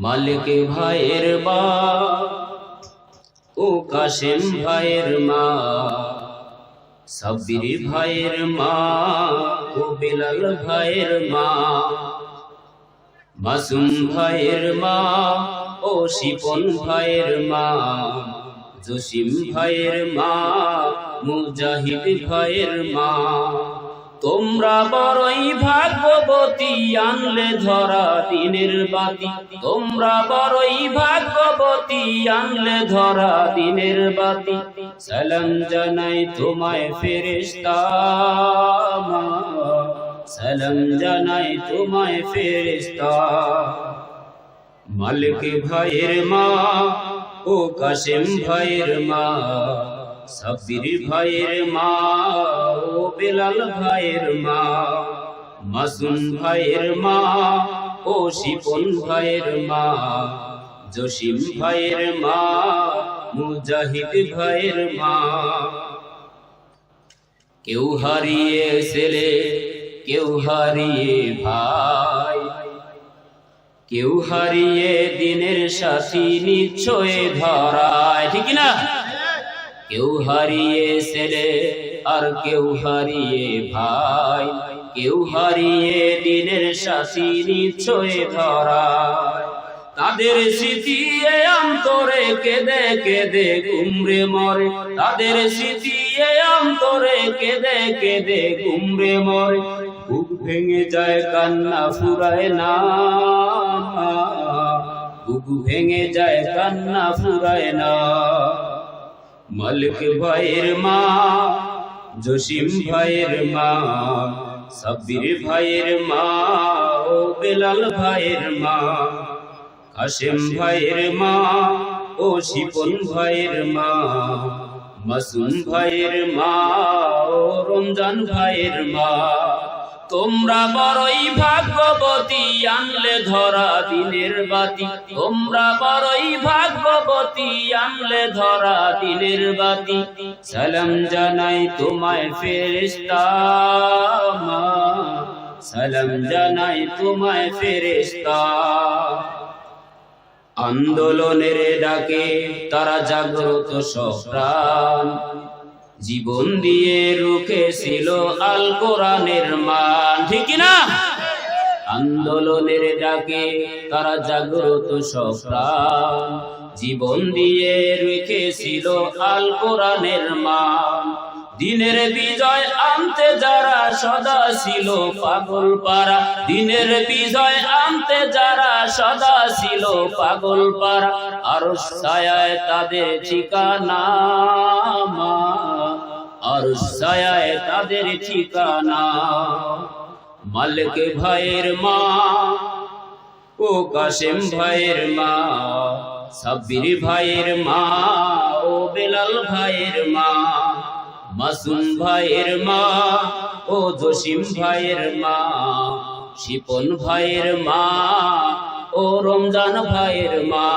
মালিক ভাইয়ের বা ও কাশেম ভাইয়ের মা, সাব্বির ভাইয়ের মা, ও বিলাল ভাইয়ের মা, মাসুম ভাইয়ের মা, ও শিপন ভাইয়ের মা, জসিম ভাইয়ের মা, মুজাহিদ ভাইয়ের মা। তোমরা বড়ই ভাগ্যবতী, আনলে ধরা দিনের বাতি। তোমরা বড়ই ভাগ্যবতী, আনলে ধরা দিনের বাতি। সালাম জানাই তোমায় ফেরেশতা সালাম জানাই তোমায় ফেরেশতা। মালিক ভাইয়ের মা ও কাশেম ভাইয়ের মা। সাব্বির ভাইয়ের মা, ও বেলাল ভাইয়ের মা, মাসুম ভাইয়ের মা, ও শিপন ভাইয়ের মা, জসিম ভাইয়ের মা, মুজাহিদ ভাইয়ের মা। কেউ হারিয়ে ছেলে, কেউ হারিয়ে ভাই। কেউ হারিয়ে দিনের সাথী নিশ্চয় ধরায়, ঠিক না কেউ হারিয়ে ছেলে আর কেউ হারিয়ে ভাই। কেউ হারিয়ে দিনের সাথী নিশ্চয় ধরা তাদের স্মৃতি অন্তরে কেঁদে কেঁদে গুমরে মরে। তাদের স্মৃতি অন্তরে কেঁদে কেঁদে গুমরে মরে। বুক ভেঙে যায়, কান্না ফুরায় না। বুক ভেঙে যায়, কান্না ফুরায় না। মালিক ভাইয়ের মা, জসিম ভাইয়ের মা, সাব্বির ভাইয়ের মা, ও বেলাল ভাইয়ের মা, কাশেম ভাইয়ের মা, ও শিপন ভাইয়ের মা, মাসুম ভাইয়ের মা, ও রমজান ভাইয়ের মা। তোমরা বড়ই ভাগ্যবতী, আনলে ধরা দিনের বাতি। তোমরা বড়ই ভাগ্যবতী, আনলে ধরা দিনের বাতি। সালাম জানাই তোমায় ফেরেশতা মা। সালাম জানাই তোমায় ফেরেশতা। আন্দোলনের ডাকে তারা জাগ্রত সপ্রাণ জীবন দিয়ে রুখেছিল আল কোরআনের মান, ঠিক না আন্দোলনের ডাকে তারা জাগ্রত সপ্রাণ জীবন দিয়ে রেখেছিল আল কোরআনের মান দিনের বিজয় আনতে যারা সদা ছিল পাগল পারা দিনের বিজয় আনতে যারা সদা ছিল পাগল পারা আর ছায়ায় তাদের ঠিকানা আর ছায়ায় তাদের ঠিকানা। মালিক ভাইয়ের মা ও কাশেম ভাইয়ের মা, সাব্বির ভাইয়ের মা ও বেলাল ভাইয়ের মা। মাসুম ভাইয়ের মা ও জসিম ভাইয়ের মা, শিপন ভাইয়ের মা ও রমজান ভাইয়ের মা।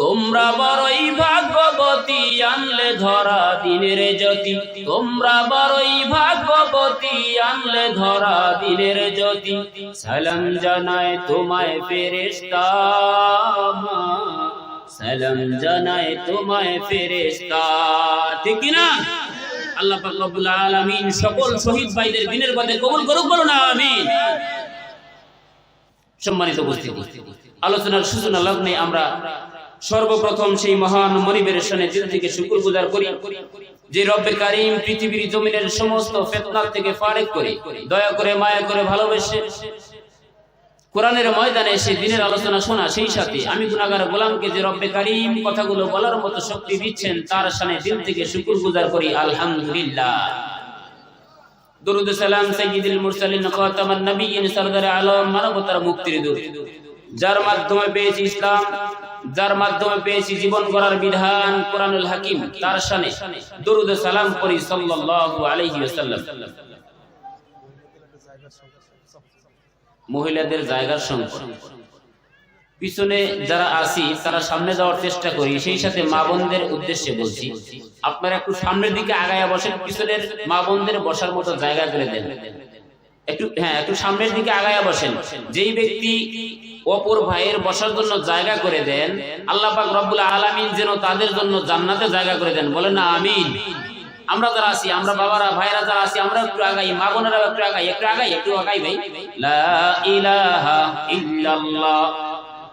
তোমরা বড়ই ভাগ্যবতী আনলে ধরা দিনের জ্যোতি। তোমরা বড়ই ভাগ্যবতী আনলে ধরা দিনের জ্যোতি। সালাম জানায় তোমায় ফেরেশতা মা। সালাম জানায় তোমায় ফেরেশতা। ঠিক না আল্লাহ পাক রব্বুল আলামিন সকল শহীদ ভাইদের দিনের পথে কবুল করুক বলো না আমিন। সম্মানিত উপস্থিতি, আলোচনার সূচনা লগ্নে আমরা সর্বপ্রথম সেই মহান মনিবের সনে দিল থেকে শুকুর গুজার করি, যে রব্বে কারিম পৃথিবীর জমিনের সমস্ত ফেতনার থেকে ফারেক করে। দয়া করে, মায়া করে ভালোবেসে কোরআনের ময়দানে এসে দিনের আলোচনা শোনা, সেই সাথে আমি গুনাগার গোলামকে যে রব্বে কারিম কথাগুলো বলার মতো শক্তি দিচ্ছেন, তার সামনে দিল থেকে শুকুর গুজার করি, আলহামদুলিল্লাহ। দরুদ সালাম মুরসালিন, খাতামান সরদার আলম, মানবতার মুক্তির দূত। যার মাধ্যমে পেয়েছি ইসলাম, যার মাধ্যমে পেয়েছি জীবন গড়ার বিধান, কোরআনুল হাকিম, তার শানে দরুদ সালাম করি, সাল্লাল্লাহু আলাইহি ওয়াসাল্লাম। মহিলাদের জায়গার সংকট পিছনে যারা আছি, তারা সামনে যাওয়ার চেষ্টা করি। সেই সাথে মা বোনদের উদ্দেশ্যে বলছি, আপনারা একটু সামনের দিকে আগায়া বসেন, পিছনের মা বোনদের বসার মতো জায়গা করে দেন। একটু হ্যাঁ একটু সামনের দিকে আগায়া বসেন। যেই ব্যক্তি অপর ভাইয়ের বসার জন্য জায়গা করে দেন, আল্লাহ পাক রব্বুল আলামিন যেন তাদের জন্য জান্নাতে জায়গা করে দেন। বলেন না আমিন। আমরা যারা আছি, আমরা বাবারা ভাইরা যারা আছি, আমরা একটু আগাই, মা বোনেরা একটু আগাই একটু আগাই একটু আগাই ভাই।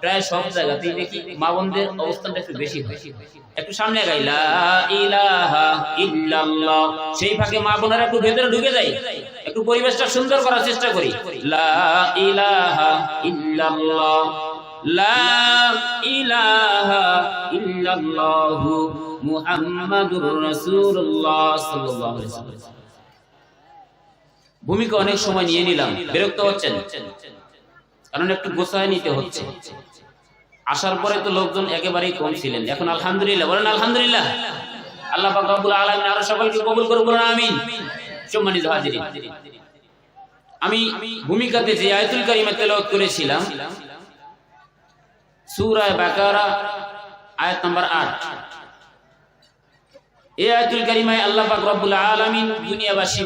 প্রায় সব জায়গাতেই দেখি মা বোনদের অবস্থানটা একটু বেশি একটু সামনে লা সেই ফাঁকে মা একটু ভেতরে ঢুকে যায়। একটু পরিবেশটা সুন্দর করার চেষ্টা করি। লা ইল্লাল্লাহ। ভূমিকা অনেক সময় নিয়ে নিলাম, বিরক্ত হচ্ছেন? কারণ একটু গোছায় নিতে হচ্ছে। আসার পরে তো লোকজন একেবারেই কম ছিলেন। এখন আলহামদুলিল্লাহ, বলেন আলহামদুলিল্লাহ। আল্লাহ রব্বুল আরও সকলকে কবুল আমি ভূমিকাতে যে আয়াতুল কারিমা তেলাওয়াত করেছিলাম সূরা বাকারা, আয়াত নাম্বার 8 এই আল্লাহ পাক রব্বুল দুনিয়াবাসী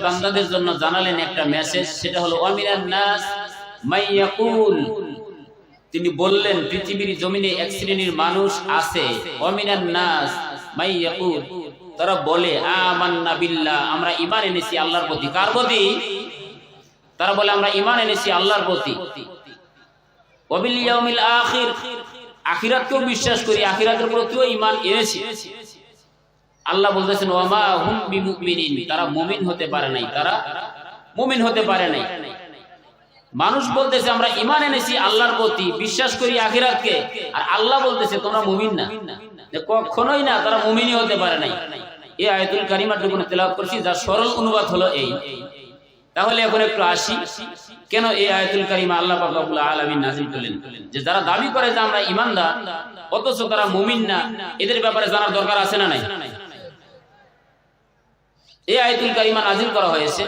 জন্য জানালেন একটা মেসেজ সেটা হলো নাস তিনি বললেন, পৃথিবীর জমিনে এক শ্রেণির মানুষ আছে। অমিনান নাস মাই ইয়াকুল। তারা বলে, আমান্না বিল্লাহ, আমরা ঈমান এনেছি আল্লাহর প্রতি। কার প্রতি? তারা বলে, আমরা ঈমান এনেছি আল্লাহর প্রতি। আখিরাতকেও বিশ্বাস করি, আখিরাতের প্রতিও এনেছি। আল্লাহ বলতেছেন হুম তারা মুমিন হতে পারে নাই, তারা মুমিন হতে পারে নাই। মানুষ বলতেছে, আমরা ইমান এনেছি আল্লাহর প্রতি, বিশ্বাস করি আখিরাতকে আর আল্লাহ বলতেছে, তোমরা মুমিন না। কখনোই না, তারা মুমিনই হতে পারে নাই। এই আয়াতুল কারিমাটুকু তেলাওয়াত করছি, যার সরল অনুবাদ হলো এই। তাহলে এখন একটু আসি। কেন এই আয়াতুল কারিমা আল্লাহ পাক রব্বুল আলামিন করলেন? যে যারা দাবি করে যে আমরা ঈমানদার, অথচ তারা মুমিন না, এদের ব্যাপারে জানার দরকার আছে না নাই? এই আয়াতুল কারিমা নাযিল করা হয়েছে,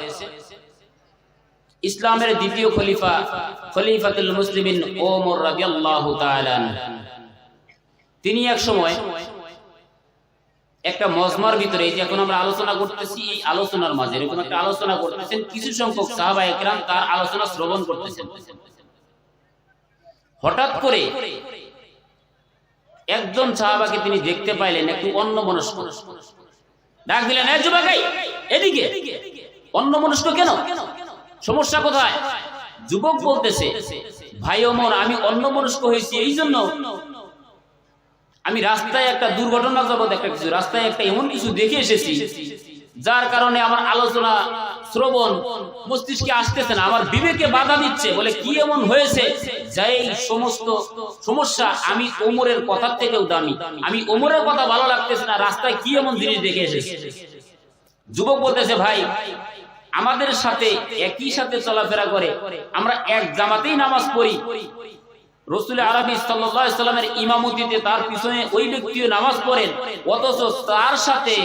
ইসলামের দ্বিতীয় খলিফা, খলিফাতুল মুসলিমিন ওমর রাদিয়াল্লাহু তাআলা তিনি এক সময় একটা মজমার ভিতরে এই যে এখন আমরা আলোচনা করতেছি, এই আলোচনার মাঝে এরকম একটা আলোচনা করতেছেন, কিছু সংখ্যক সাহাবা একরাম তার আলোচনা শ্রবণ করতেছেন। হঠাৎ করে একজন সাহাবাকে তিনি দেখতে পাইলেন, একটু অন্য মনস্ক ডাক দিলেন এই যুবক এদিকে। অন্য মনস্ক কেন? সমস্যা কোথায়? যুবক বলতেছে, ভাই ওমর আমি অন্য মনস্ক হয়েছি এই জন্য আমি রাস্তায় একটা দুর্ঘটনা জগৎ একটা কিছু রাস্তায় একটা এমন কিছু দেখে এসেছি, যার কারণে আমার আলোচনা শ্রবণ মস্তিষ্কে আসতেছে না, আমার বিবেকে বাধা দিচ্ছে, বলে কি এমন হয়েছে যে এই সমস্ত সমস্যা আমি ওমরের কথার থেকেও দামি, আমি ওমরের কথা ভালো লাগতেছে না, রাস্তায় কি এমন জিনিস দেখে এসেছে। যুবক বলতেছে, ভাই, আমাদের সাথে একই সাথে চলাফেরা করে, আমরা এক জামাতেই নামাজ পড়ি রসুল আরবি সাল্লামের ইমামতিতে তার পিছনে ওই ব্যক্তিও নামাজ পড়েন, অথচ তার সাথে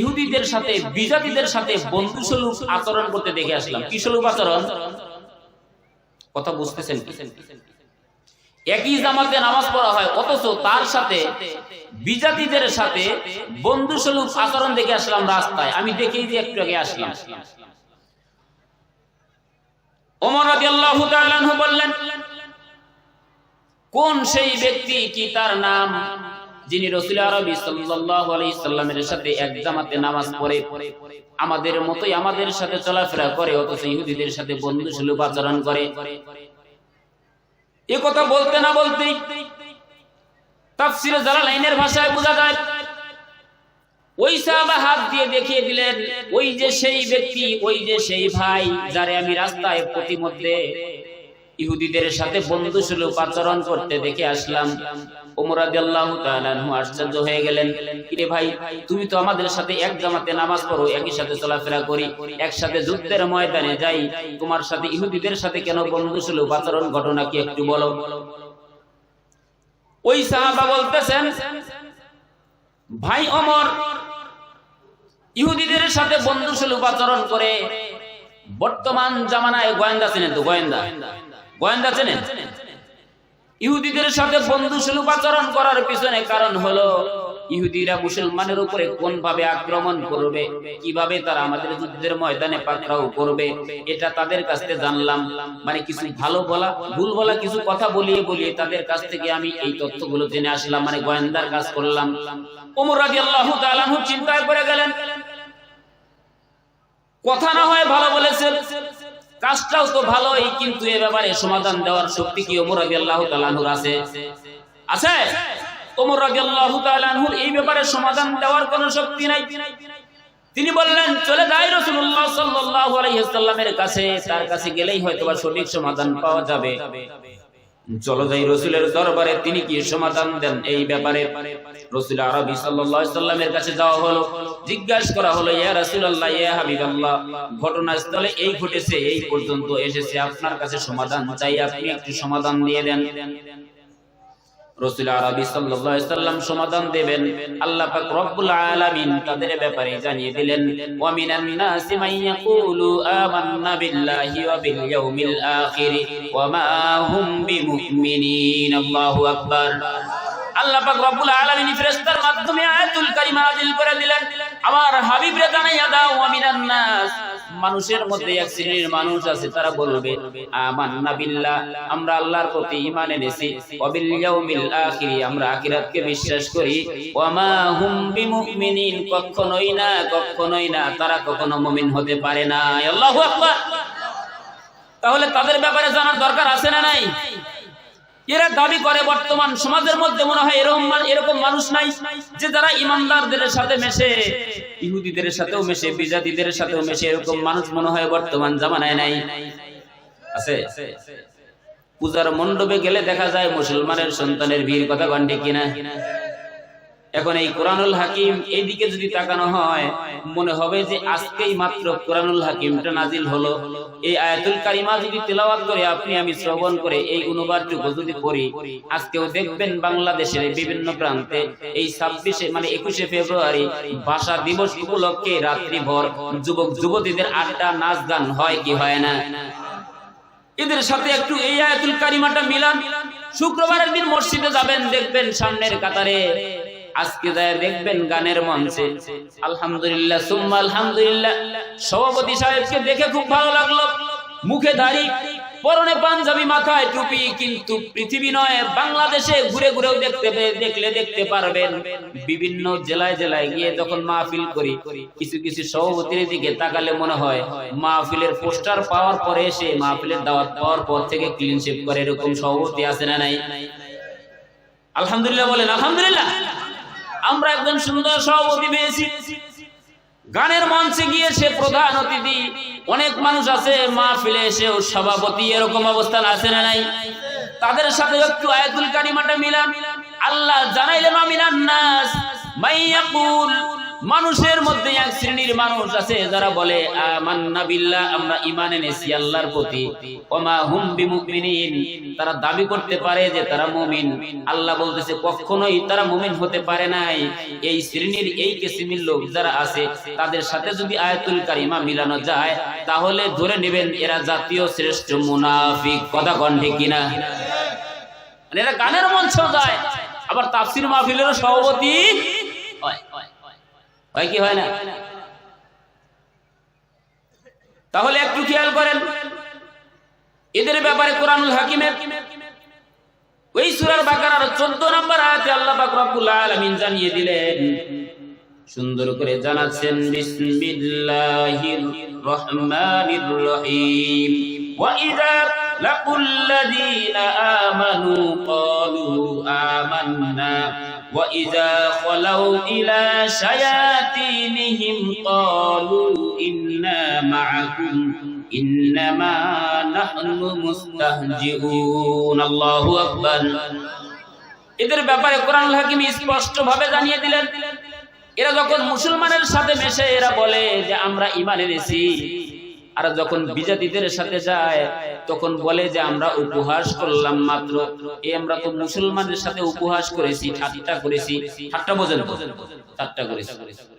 ইহুদিদের সাথে, বিজাতিদের সাথে বন্ধু স্বরূপ আচরণ করতে দেখে আসলাম। কি স্বরূপ আচরণ কথা বুঝতেছেন একই জামাতে নামাজ পড়া হয়, অথচ তার সাথে, বিজাতিদের সাথে বন্ধু স্বরূপ আচরণ দেখে আসলাম রাস্তায়। আমি দেখেই যে একটু আগে আসলাম। ওমর রাদিয়াল্লাহু তাআলা বললেন কোন সেই ব্যক্তি কি তার নাম? যিনি রসুল আরবি সাল্লামের সাথে এক জামাতে নামাজ পড়ে, আমাদের মতোই আমাদের সাথে চলাফেরা করে, অথচ ইহুদিদের সাথে বন্ধু সুলভ আচরণ করে। এ কথা বলতে না দেখিয়ে দিলেন, ওই যে সেই ব্যক্তি, ওই যে সেই ভাই, যারে আমি রাস্তায় প্রতিমধ্যে ইহুদিদের সাথে বন্ধু সুলভ আচরণ করতে দেখে আসলাম। ওই বলতেছেন, ভাই ওমর, ইহুদিদের সাথে বন্ধু করে, বর্তমান জামানায় গোয়েন্দা চেনেন তো গোয়েন্দা। গোয়েন্দা চেনেন? ইহুদিদের সাথে বন্ধু সুলভ আচরণ করার পিছনে কারণ হলো, ইহুদিরা মুসলমানের উপরে কোন ভাবে আক্রমণ করবে, কীভাবে তারা আমাদের যুদ্ধের ময়দানে পাকড়াও করবে, এটা তাদের কাছ থেকে জানলাম। মানে কিছু ভালো বলা, ভুল বলা কিছু কথা বলিয়ে বলিয়ে তাদের কাছ থেকে আমি এই তথ্যগুলো জেনে আসলাম মানে গোয়েন্দার কাজ করলাম। ওমর রাদিয়াল্লাহু তাআলা চিন্তায় পড়ে গেলেন। কথা না হয় ভালো বলেছেন। কাজটাও তো ভালোই, কিন্তু এ ব্যাপারে সমাধান দেওয়ার শক্তি কি ওমর রাদিয়াল্লাহু আনহুর আছে? আছে? ওমর রাদিয়াল্লাহু আনহুর এই ব্যাপারে সমাধান দেওয়ার কোনো শক্তি নাই। তিনি বললেন, চলে যাই রাসূলুল্লাহ সাল্লাল্লাহু আলাইহি কাছে, তার কাছে গেলেই হয়তোবা সঠিক সমাধান পাওয়া যাবে। চলো যাই রসুলের দরবারে তিনি কি সমাধান দেন এই ব্যাপারে? রসুল আরবি সাল্লামের কাছে যাওয়া হলো। জিজ্ঞাসা করা হলো ইয়া হাবিবাল্লাহ, ঘটনাস্থলে এই ঘটেছে, এই পর্যন্ত এসেছে, আপনার কাছে সমাধান চাই, আপনি একটু সমাধান দিয়ে দেন। আল্লাহ পাক রব্বুল আলামিন তাদের ব্যাপারে জানিয়ে করে দিলেন, আমার হাবিব রে জানাইয়া দাও, ওয়া মিনান নাস। মানুষের মধ্যে এক শ্রেণির মানুষ আছে, তারা বলবে, আমান্না বিল্লাহ, আমরা আল্লাহর প্রতি ঈমান এনেছি। ওয়া বিল ইয়াউমিল আখির, আমরা আখিরাতকে বিশ্বাস করি। ওয়া মা হুম বিমুমিনিন, কখনোই না কখনোই না, তারা কখনো মুমিন হতে পারে না। আল্লাহু আকবার। তাহলে তাদের ব্যাপারে জানার দরকার আছে না নাই? এরা দাবি করে, বর্তমান সমাজের মধ্যে মনে হয় এরকম এরকম মানুষ নাই যে যারা ইমানদারদের সাথে মেশে। ইহুদিদের সাথেও মেশে বিজাতিদের সাথেও মেশে এরকম মানুষ মনে হয় বর্তমান জামানায় নাই। আছে? পূজার মণ্ডপে গেলে দেখা যায় মুসলমানের সন্তানের ভিড় কথা গন্ডে কিনা? এখন এই কোরআনুল হাকিম এইদিকে যদি তাকানো হয়, মনে হবে যে আজকেই মাত্র কোরআনুল হাকিমটা নাজিল হলো। এই আয়াতুল কারিমা যদি তেলাওয়াত করে, আপনি আমি শ্রবণ করে এই অনুবাদটুকু যদি করি, আজকেও দেখবেন বাংলাদেশের বিভিন্ন প্রান্তে এই ছাব্বিশে মানে একুশে ফেব্রুয়ারি ভাষা দিবস উপলক্ষে রাত্রিভর যুবক যুবতীদের আড্ডা, নাচ গান হয় কি হয় না? এদের সাথে একটু এই আয়াতুল কারিমাটা মিলান। শুক্রবারের দিন মসজিদে যাবেন, দেখবেন সামনের কাতারে আজকে যায় দেখবেন গানের মঞ্চে। আলহামদুলিল্লাহ, সুম্মা আলহামদুলিল্লাহ। সভাপতি সাহেবকে দেখে খুব ভালো লাগল। মুখে দাড়ি, পরনে পাঞ্জাবি মাথায় টুপি, কিন্তু পৃথিবী নয়, বাংলাদেশে ঘুরে ঘুরেও দেখতে দেখলে দেখতে পারবেন। বিভিন্ন জেলায় জেলায় গিয়ে যখন মাহফিল করি, কিছু কিছু সভাপতির দিকে তাকালে মনে হয়, মাহফিলের পোস্টার পাওয়ার পরে এসে মাহফিলের দাওয়াত পাওয়ার পর থেকে ক্লিন করে এরকম সভাপতি আছে না নাই? আলহামদুলিল্লাহ বলেন, আলহামদুলিল্লাহ। আমরা একজন সুন্দর সভাপতি পেয়েছি। গানের মঞ্চে গিয়ে সে প্রধান অতিথি, অনেক মানুষ আছে মা ফেলে এসেও সভাপতি, এরকম অবস্থান আছে না নাই? তাদের সাথে একটু আয়াতুল কারিমাটা মিলাম আল্লাহ জানাইলেন আমিনান নাস মাইয়াকুল মানুষের মধ্যে এক শ্রেণির মানুষ আছে যারা বলে আমরা ঈমান এনেছি, আল্লাহর প্রতি। ওমা হুম বিমুমিনিন। তারা দাবি করতে পারে যে তারা মুমিন। আল্লাহ বলতেছে, কখনোই তারা মুমিন হতে পারে নাই। এই শ্রেণির এই কিসিমের লোক যারা আছে, তাদের সাথে যদি আয়াতুল কারিমা মিলানো যায়, তাহলে ধরে নেবেন এরা জাতীয় শ্রেষ্ঠ মুনাফিক। কথা কণ্ঠে কিনা? মানে এরা গানের মঞ্চেও যায়, আবার তাফসির মাহফিলেরও সভাপতি হয় কি হয় না? তাহলে একটু খেয়াল করেন। এদের ব্যাপারে কোরআনুল হাকিমের ওই সূরার বাকারার 14 নম্বর আয়াতে আল্লাহ পাক জানিয়ে দিলেন, সুন্দর করে জানাচ্ছেন, বিসমিল্লাহির রহমানির রহিম। ওয়া ইযা লাকুল লাযীনা আমানু ক্বালু আমান্না ওয়া ইযা খালাউ ইলা শায়াতিনহিম ক্বালু ইন্না মা'াকুম, ইন্নামা নাহনু মুস্তাহজিউন। আল্লাহু এদের ব্যাপারে কোরআন হাকিম স্পষ্ট ভাবে জানিয়ে দিলেন। এরা যখন মুসলমানের সাথে মেশে, এরা বলে যে আমরা ইমান এনেছি। আর যখন বিজাতিদের সাথে যায় তখন বলে যে আমরা উপহাস করলাম মাত্র। এই আমরা তো মুসলমানের সাথে উপহাস করেছি, ঠাট্টা করেছি, ঠাট্টা বোঝেন ঠাট্টা করেছি।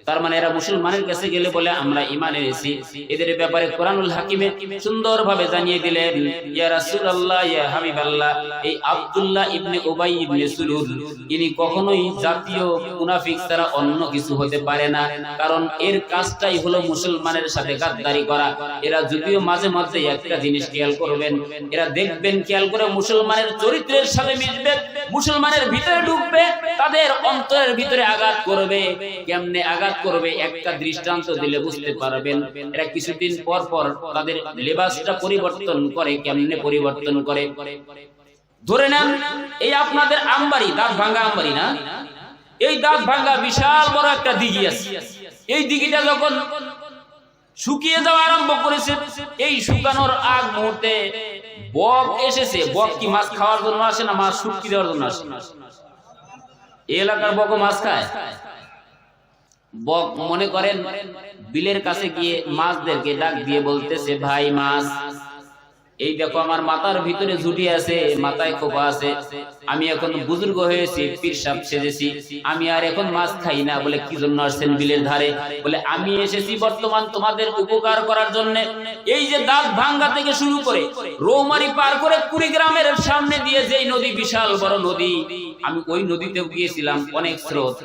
তার মানে এরা মুসলমানের কাছে গেলে বলে, আমরা ইমান এনেছি। এদের ব্যাপারে কোরআনুল হাকিমে সুন্দরভাবে জানিয়ে দিলেন, ইয়া রাসূলুল্লাহ, ইয়া হাবিবাল্লাহ, এই আব্দুল্লাহ ইবনে উবাই ইবনে সুলুল, ইনি কখনোই জাতীয় মুনাফিক ছাড়া অন্য কিছু হতে পারে না। কারণ এর কাজটাই হলো মুসলমানের সাথে গাদ্দারি করা। এরা যদিও মাঝে মাঝে একটা জিনিস খেয়াল করবেন এরা দেখবেন, খেয়াল করে মুসলমানের চরিত্রের সাথে মিশবে, মুসলমানের ভিতরে ঢুকবে, তাদের অন্তরের ভিতরে আঘাত করবে। কেমনে আঘাত করবে, একটা দৃষ্টান্ত দিলে বুঝতে পারবেন। এরা কিছুদিন পর পর তাদের লেবাসটা পরিবর্তন করে, কেমনে পরিবর্তন করে? ধরে নেন, এই আপনাদের আমবাড়ি, দাঁত ভাঙ্গা আমবাড়ি না? এই দাঁত ভাঙ্গা বিশাল বড় একটা দিঘি আছে। এই দিঘিটা যখন শুকিয়ে যাওয়া আরম্ভ করেছে। এই শুকানোর আগ মুহূর্তে বক এসেছে। বক কি মাছ খাওয়ার জন্য আসে না মাছ শুকিয়ে দেওয়ার জন্য আসে? এলাকার বক মাছ খায়? বক মনে করেন, বিলের কাছে গিয়ে মাছদেরকে ডাক দিয়ে বলতেছে, ভাই মাছ এই দেখো, আমার মাথার ভিতরে ঝুটি আছে, মাথায় খোপা আছে। আমি এখন বুজুর্গ হয়েছি, পীর সাপ সেজেছি। আমি আর এখন মাছ খাই না বলে কি জন্য আসছেন বিলের ধারে? বলে, আমি এসেছি বর্তমান তোমাদের উপকার করার জন্য। এই যে দাঁত ভাঙ্গা থেকে শুরু করে, রৌমারি পার করে কুড়িগ্রামের সামনে দিয়ে যেই নদী, বিশাল বড় নদী, আমি ওই নদীতেও গিয়েছিলাম, অনেক স্রোত।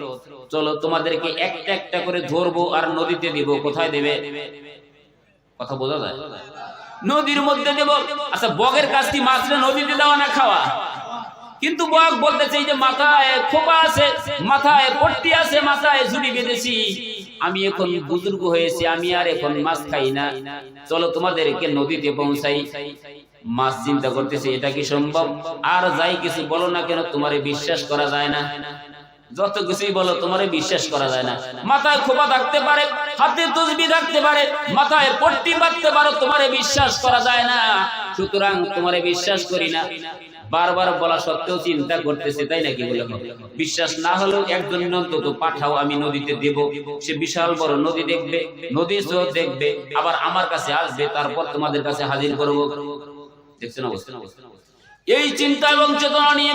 চলো, তোমাদেরকে একটা একটা করে ধরবো আর নদীতে দিব। কোথায় দেবে? কথা বোঝা যায়? নদীর মধ্যে দেব। আচ্ছা বগের কাছ কি মাছরে নদীতে দেওয়া না খাওয়া? কিন্তু বক বলতেছে যে মাথায় খোপা আছে, মাথায় পট্টি আছে, মাথায় ঝুড়ি বেঁধেছি। আমি এখন বুজুর্গ হয়েছি, আমি আর এখন মাছ খাই না। চলো তোমাদেরকে নদীতে পৌঁছাই। মাছ চিন্তা করতেছে, এটা কি সম্ভব? আর যাই কিছু বলো না কেন, তোমারে বিশ্বাস করা যায় না। যত কিছুই বলো, তোমারে বিশ্বাস করা যায় না। মাথায় খোপা থাকতে পারে হাতে তসবি থাকতে পারে, মাথায় পট্টি বাঁধতে পারো, তোমারে বিশ্বাস করা যায় না। সুতরাং তোমারে বিশ্বাস করি না। বারবার বলা সত্ত্বেও চিন্তা করতেছে, তাই নাকি বলে বিশ্বাস না হলেও একজন অন্তত পাঠাও, আমি নদীতে দেব। সে বিশাল বড় নদী দেখবে নদী স্রোত দেখবে, আবার আমার কাছে আসবে, তারপর তোমাদের কাছে হাজির করব। দেখছেন অবস্থা? এই চিন্তা এবং চেতনা নিয়ে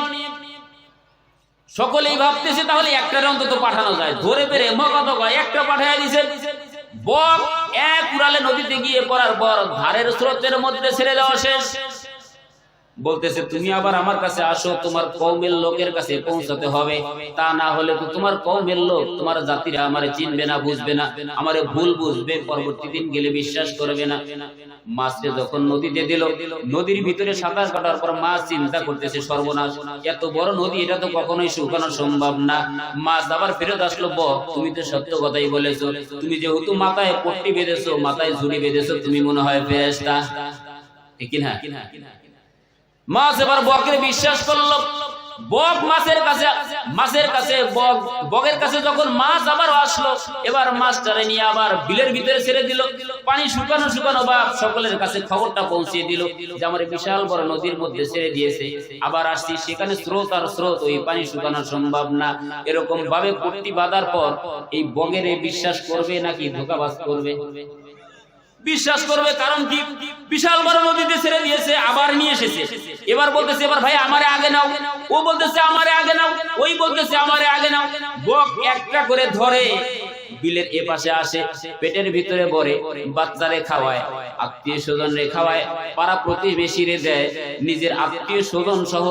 সকলেই ভাবতেছে, তাহলে একটার অন্তত পাঠানো যায়। ধরে পেরে মগত একটা পাঠায় দিছে। বক এক উড়ালে নদীতে গিয়ে পড়ার পর ধারের স্রোতের মধ্যে ছেড়ে দেওয়া শেষ। বলতেছে, তুমি আবার আমার কাছে আসো, তোমার কৌমের লোকের কাছে পৌঁছাতে হবে। তা না হলে তো তোমার কৌমের লোক তোমার জাতিরা আমারে চিনবে না, বুঝবে না, আমারে ভুল বুঝবে, পরবর্তী দিন গেলে বিশ্বাস করবে না। মাছকে যখন নদীতে দিল, নদীর ভিতরে সাঁতার কাটার পর মাছ চিন্তা করতেছে সর্বনাশ। এত বড় নদী, এটা তো কখনোই শুকানো সম্ভব না। মাছ আবার ফেরত আসলো তুমি তো সত্য কথাই বলেছ। তুমি যেহেতু মাথায় পট্টি বেঁধেছো, মাথায় ঝুড়ি বেঁধেছো, তুমি মনে হয় ফেরেস্তা ঠিক না? মাছ এবার বকের বিশ্বাস করল। বক মাছের কাছে মাছের কাছে বক, বকের কাছে যখন মাছ আবার আসলো, এবার মাছটারে নিয়ে আবার বিলের ভিতরে ছেড়ে দিল। পানি শুকানো শুকানো বাপ সকলের কাছে খবরটা পৌঁছে দিল যে আমার বিশাল বড় নদীর মধ্যে ছেড়ে দিয়েছে। আবার আসছি, সেখানে স্রোত আর স্রোত, ওই পানি শুকানো সম্ভব না। এরকম ভাবে পট্টি বাঁধার পর এই বগের বিশ্বাস করবে নাকি ধোকাবাজ করবে? বিশ্বাস করবে, কারণ কি? বিশাল বড় নদীতে ছেড়ে দিয়েছে, আবার নিয়ে এসেছে। এবার বলতেছে, এবার ভাই, আমারে আগে নাও। ও বলতেছে, আমারে আগে নাও। ওই বলতেছে, আমারে আগে নাও। বক একটা করে ধরে। বিলের এ পাশে আসে, পেটের ভিতরে ভরে বাচ্চারে খাওয়ায়, আত্মীয় স্বজন রে খাওয়ায়, পাড়া প্রতিবেশীরে দেয়, নিজের আত্মীয় স্বজন সহ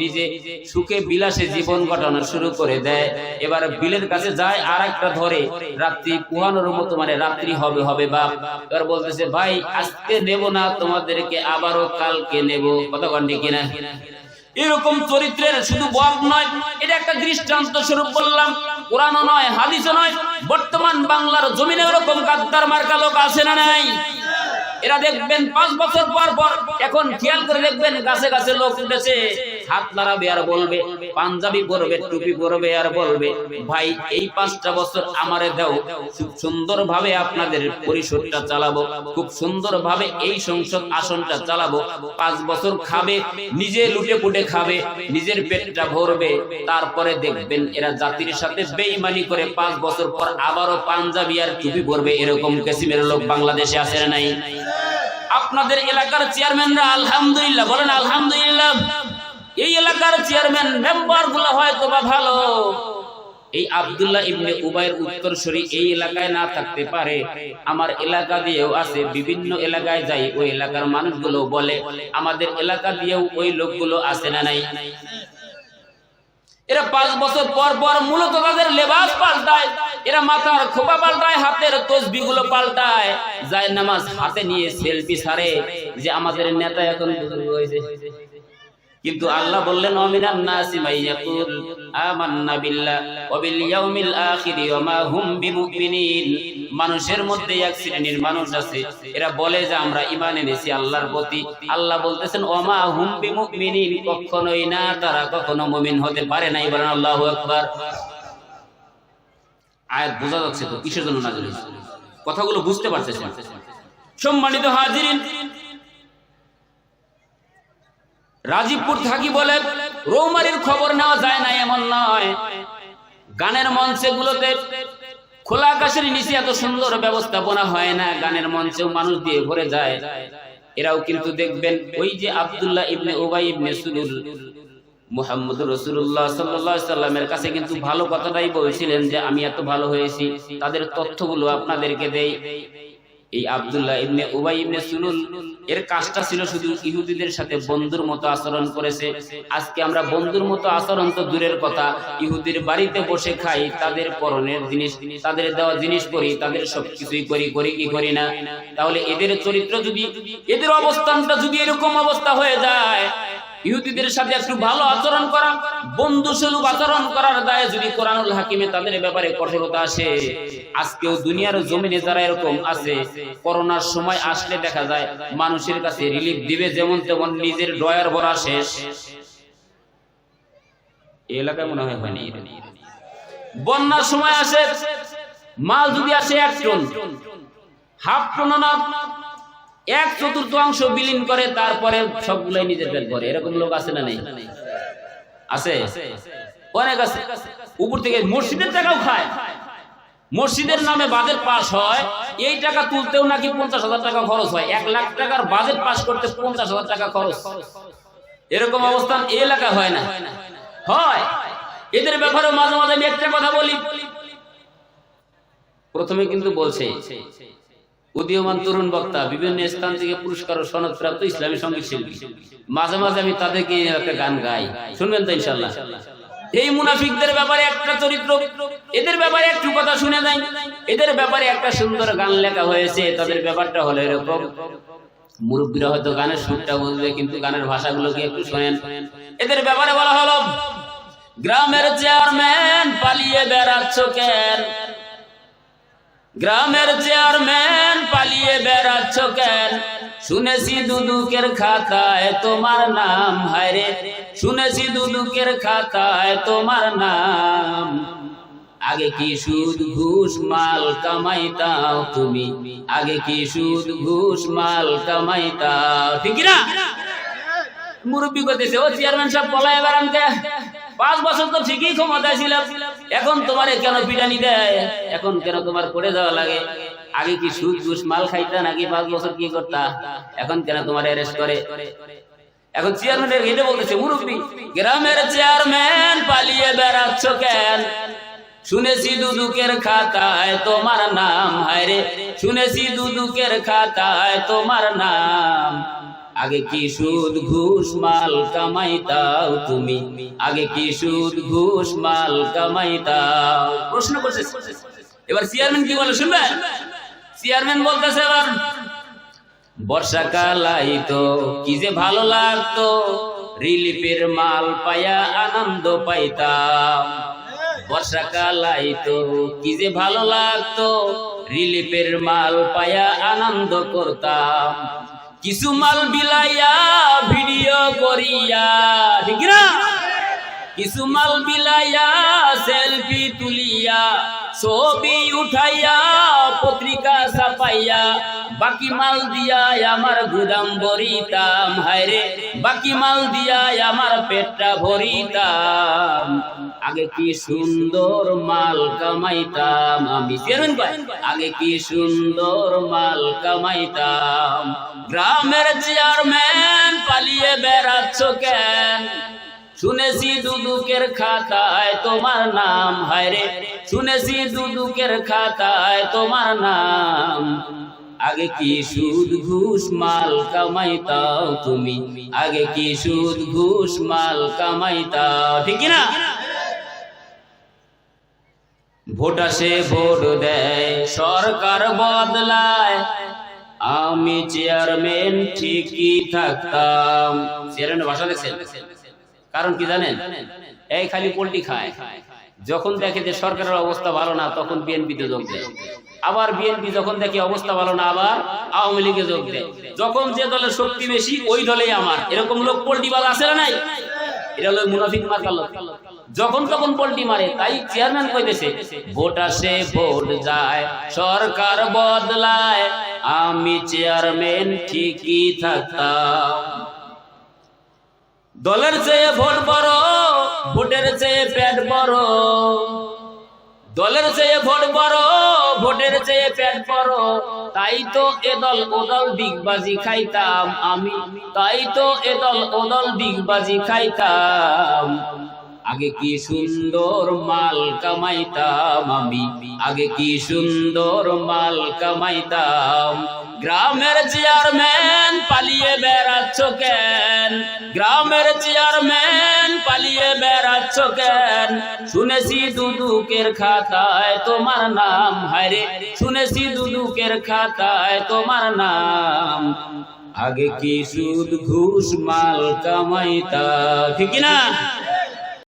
নিজে সুখে বিলাসে জীবন কাটানো শুরু করে দেয়। এবার বিলের কাছে যায় আর একটা ধরে, রাত্রি কুহানোর মতো মানে রাত্রি হবে হবে বাপ। এবার বলতেছে, ভাই, আজকে নেব না, তোমাদেরকে আবারও কালকে নেব। কন্ডি কিনা? এরকম চরিত্রের শুধু বক নয়, এটা একটা দৃষ্টান্ত স্বরূপ বললাম। পুরানো নয় হাদিস নয়। বর্তমান বাংলার জমিনে এরকম গাদ্দার মার্কা লোক আছে না নাই? এরা দেখবেন পাঁচ বছর পর পর, এখন খেয়াল করে দেখবেন গাছে গাছে লোক উঠেছে। হাত নাড়াবে আর বলবে, পাঞ্জাবি পরবে, টুপি পরবে আর বলবে, ভাই, এই পাঁচটা বছর আমারে দাও, খুব সুন্দর ভাবে আপনাদের পরিষদটা চালাবো, খুব সুন্দর ভাবে এই সংসদ আসনটা চালাবো, পাঁচ বছর খাবে, নিজে লুটে পুটে খাবে, নিজের পেটটা ভরবে, তারপরে দেখবেন এরা জাতির সাথে বেইমানি করে পাঁচ বছর পর আবারও পাঞ্জাবি আর টুপি পরবে, এরকম কেসিমের লোক বাংলাদেশে আসে নাই? আপনাদের এলাকার চেয়ারম্যানরা আলহামদুলিল্লাহ, বলেন আলহামদুলিল্লাহ। এই এলাকার চেয়ারম্যান মেম্বারগুলো হয়তো বা ভালো। এই আব্দুল্লাহ ইবনে উবাইর উত্তরসূরি এই এলাকায় না থাকতে পারে। আমার এলাকা দিয়েও আছে, বিভিন্ন এলাকায় যাই, ওই এলাকার মানুষগুলো বলে, আমাদের এলাকা দিয়েও ওই লোকগুলো আছে না নাই? এরা পাঁচ বছর পর পর মূলত তাদের লেবাস পাল্টায়। এরা মাথার খোপা পাল্টায়, হাতের তসবি গুলো পাল্টায়। যায় নামাজ হাতে নিয়ে সেলফি সারে যে আমাদের নেতা এখন হয়েছে। কিন্তু আল্লাহ বললেন, অমিনান নাসি মাইয়াকুল আমান্না বিল্লাহ, ওয়া বিল ইয়াউমিল আখির, ওয়া মা হুম বিমুমিনিন। মানুষের মধ্যে এক শ্রেণির মানুষ আছে, এরা বলে যে, আমরা ঈমান এনেছি আল্লাহর প্রতি। আল্লাহ বলতেছেন, ওয়া মা হুম বিমুমিনিন, কখনোই না, তারা কখনো মুমিন হতে পারে নাই বলেন আল্লাহু আকবার। আয়াত বোঝা যাচ্ছে তো, কিসের জন্য নাযিল হয়েছে? কথাগুলো বুঝতে পারতেছেন। সম্মানিত হাজিরিন রাজীবপুর থাকি বলে রৌমারির খবর নেওয়া যায় না, এমন নয়। গানের মঞ্চে গুলোতে খোলা আকাশের নিচে এত সুন্দর ব্যবস্থাপনা হয় না, গানের মঞ্চেও মানুষ দিয়ে ভরে যায়। এরাও কিন্তু দেখবেন ওই যে আব্দুল্লাহ ইবনে ওবাই ইবনে সুলুল মুহাম্মদ রসুল্লাহ সাল্লামের কাছে কিন্তু ভালো কথাটাই বলছিলেন যে, আমি এত ভালো হয়েছি, তাদের তথ্যগুলো আপনাদেরকে দেই। এই আব্দুল্লাহ ইবনে উবাই ইবনে সুলুল এর কাজটা ছিল শুধু ইহুদিদের সাথে বন্ধুর মতো আচরণ করেছে। আজকে আমরা বন্ধুর মতো আচরণ তো দূরের কথা। ইহুদির বাড়িতে বসে খাই, তাদের পরনের জিনিস, তাদের দেওয়া জিনিস করি তাদের সবকিছুই করি করি কি করি না? তাহলে এদের চরিত্র যদি, এদের অবস্থানটা যদি এরকম অবস্থা হয়ে যায় ইহুদিদের সাথে একটু ভালো আচরণ করা, বন্ধু সুলভ আচরণ করার দায়ে যদি কোরআনুল হাকিমে তাদের ব্যাপারে কঠোরতা আসে, আজকেও দুনিয়ার জমিনে যারা এরকম আছে, করোনার সময় আসলে দেখা যায় মানুষের কাছে রিলিফ দিবে যেমন তেমন নিজের ডয়ার ভরা শেষ এলাকায় মনে হয় হয়নি। বন্যার সময় আসে, মাল যদি আসে এক টন হাফ টন না এক চতুর্থাংশ বিলীন করে, তারপরে সবগুলাই নিজের পেট ভরে এরকম লোক আছে না নেই? আছে? অনেক আছে। উপর থেকে মসজিদের টাকাও খায়। মসজিদের নামে বাজেট পাস হয়, এই টাকা তুলতেও নাকি পঞ্চাশ হাজার টাকা খরচ হয়। এক লাখ টাকার বাজেট পাস করতে পঞ্চাশ হাজার টাকা খরচ। এরকম অবস্থান এই এলাকায় হয় না। হয়। এদের ব্যাপারে মাঝে মাঝে আমি একটা কথা বলি। প্রথমে কিন্তু বলছে উদীয়মান তরুণ বক্তা, বিভিন্ন স্থান থেকে পুরস্কার ও সনদ প্রাপ্ত ইসলামী সংগীত শিল্পী। মাঝে মাঝে আমি তাদেরকে একটা গান গাই। শুনবেন তো ইনশাল্লাহ এই মুনাফিকদের ব্যাপারে একটা চরিত্র, এদের ব্যাপারে একটু কথা শুনে দেয় এদের ব্যাপারে একটা সুন্দর গান লেখা হয়েছে, তাদের ব্যাপারটা হলো এরকম। মুরব্বীরা হয়তো গানের সুরটা বুঝবে, কিন্তু গানের ভাষাগুলো কি একটু শোনেন। এদের ব্যাপারে বলা হলো, গ্রামের চেয়ারম্যান পালিয়ে বেড়াচ্ছ কেন গ্রামের চেয়ারম্যান পালিয়ে বেড়াচ্ছ কেন? শুনেছি দুদুকের খাতায় তোমার নাম হায়রে শুনেছি দুদুকের খাতায় তোমার নাম। আগে কি সুদ, ঘুষ, মাল কামাইতাও তুমি? আগে কি সুদ, ঘুষ, মাল কামাইতাও ঠিক না মুরব্বী করতেছে ও চেয়ারম্যান সাহেব, পলায় বেড়ানতে। পাঁচ বছর তো ঠিকই ক্ষমতায় ছিলাম। এখন তোমারে কেন পিটানি দেয়? এখন কেন তোমার করে যাওয়া লাগে? আগে কি সুদ ঘুষ মাল খাইতা নাকি পাঁচ বছর কি করতা? এখন কেন তোমার অ্যারেস্ট করে? এখন চেয়ারম্যানের এটা বলতেছে, মুরব্বী, গ্রামের চেয়ারম্যান পালিয়ে বেড়াচ্ছ কেন? শুনেছি দুদুকের খাতায় তোমার নাম হায়রে শুনেছি দুদুকের খাতায় তোমার নাম। আগে কি সুদ ঘুষ মাল কামাইতাও তুমি? আগে কি সুদ ঘুষ মাল কামাইতাও প্রশ্ন করছে। এবার চেয়ারম্যান কি বলে শুনবেন চেয়ারম্যান বলতেছে এবার, বর্ষাকাল আইতো, কি যে ভালো লাগতো। রিলিফের মাল পায়া আনন্দ পাইতাম। বর্ষাকাল আইতো, কি যে ভালো লাগতো। রিলিফের মাল পায়া আনন্দ করতাম। কিছু মাল বিলাইয়া ভিডিও করিয়া ঠিক না কিছু মাল বিলাইয়া সেলফি তুলিয়া, ছবি উঠাইয়া, পত্রিকা ছাপাইয়া, বাকি মাল দিয়া আমার গুদাম ভরিতাম। হায়রে বাকি মাল দিয়া আমার পেটটা ভরিতাম। আগে কি সুন্দর মাল কামাইতাম আমি। আগে কি সুন্দর মাল কামাইতাম। গ্রামের চেয়ারম্যান পালিয়ে বেড়াচ্ছ কেন? শুনেছি দুদুকের খাতায় তোমার নাম। হায়রে শুনেছি দুদুকের খাতায় তোমার নাম। আগে কি সুদ ঘুষ মাল কামাইতাও তুমি? আগে কি সুদ ঘুষ মাল কামাইতাও ঠিক না ভোট আসে, ভোট দেয়, সরকার বদলায়। আমি চেয়ারম্যান ঠিকই থাকতাম। চেয়ারম্যানের ভাষা দেখছেন? কারণ কি জানেন? এই খালি পোল্ট্রি খায়। যখন দেখে যে সরকারের অবস্থা ভালো না, তখন বিএনপিতে যোগ দেয়। আবার বিএনপি যখন দেখে অবস্থা ভালো না, আবার আওয়ামী লীগে যোগ দেয়। যখন যে দলের শক্তি বেশি, ওই দলেই আমার। এরকম লোক পোল্ট্রি বাজ আছে না নাই? এটা হলো মুনাফিক মার্কা লোক। যখন তখন পোল্ট্রি মারে, তাই চেয়ারম্যান কইতেছে, ভোট আসে, ভোট যায়, সরকার বদলায়। আমি চেয়ারম্যান ঠিকই থাকতাম। দলের চেয়ে ভোট বড়, ভোটের চেয়ে প্যাট বড়। দলের চেয়ে ভোট বড়, ভোটের চেয়ে প্যাট বড়। তাই তো এ দল, ও দল খাইতাম আমি। তাই তো এ দল, ও দল খাইতাম। আগে কি সুন্দর মাল কামাইতাম আমি? আগে কি সুন্দর মাল কামাইতাম? গ্রামের চেয়ারম্যান পালিয়ে বেড়াচ্ছ কেন? গ্রামের চেয়ারম্যান পালিয়ে বেড়াচ্ছ কেন? শুনেছি দুদুকের খাতায় তোমার নাম হায়রে শুনেছি দুদুকের খাতায় তোমার নাম। আগে কি সুদ ঘুষ মাল কামাইতা, ঠিক না